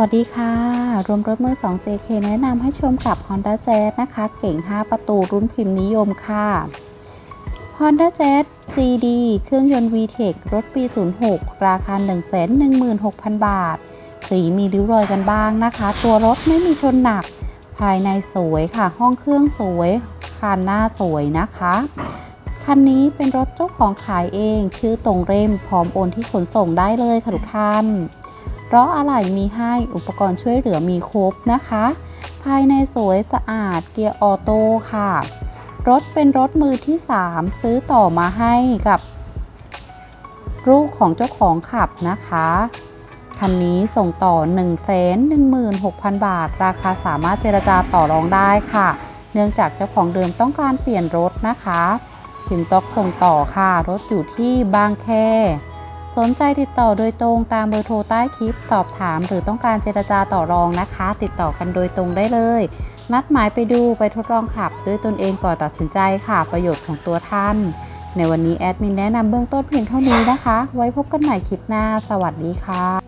วัสดีค่ะ รวมรถมือ 2 JK แนะนำให้ชมกับ Honda Jazz นะคะ เก่ง 5 ประตูรุ่นพิมพ์นิยมค่ะ Honda Jazz GD เครื่องยนต์ VTEC รถปี 06 ราคา 116,000 บาท สีมีริ้วรอยกันบ้างนะคะ ตัวรถไม่มีชนหนัก ภายในสวยค่ะ ห้องเครื่องสวยคันหน้าสวยนะคะ คันนี้เป็นรถเจ้าของขายเอง ชื่อตรงเร่มพร้อมโอนที่ขนส่งได้เลยค่ะทุกท่าน เพราะอะไหล่มีให้อุปกรณ์ช่วยเหลือมีครบนะคะ ภายในสวยสะอาดเกียร์ออโต้ค่ะ รถเป็นรถมือที่ 3 ซื้อต่อมาให้กับลูกของเจ้าของขับนะคะ คันนี้ส่งต่อ 116,000 บาท ราคาสามารถเจรจาต่อรองได้ค่ะ เนื่องจากเจ้าของเดิมต้องการเปลี่ยนรถนะคะ ถึงต้องส่งต่อค่ะ รถอยู่ที่บางแค สนใจติดต่อโดยตรงตามเบอร์โทรใต้คลิปสอบถาม หรือต้องการเจรจาต่อรองนะคะ ติดต่อกันโดยตรงได้เลย นัดหมายไปดูไปทดลองขับ ด้วยตนเองก่อนตัดสินใจค่ะ ประโยชน์ของตัวท่าน ในวันนี้แอดมินแนะนำเบื้องต้นเพียงเท่านี้นะคะ ไว้พบกันใหม่คลิปหน้า สวัสดีค่ะ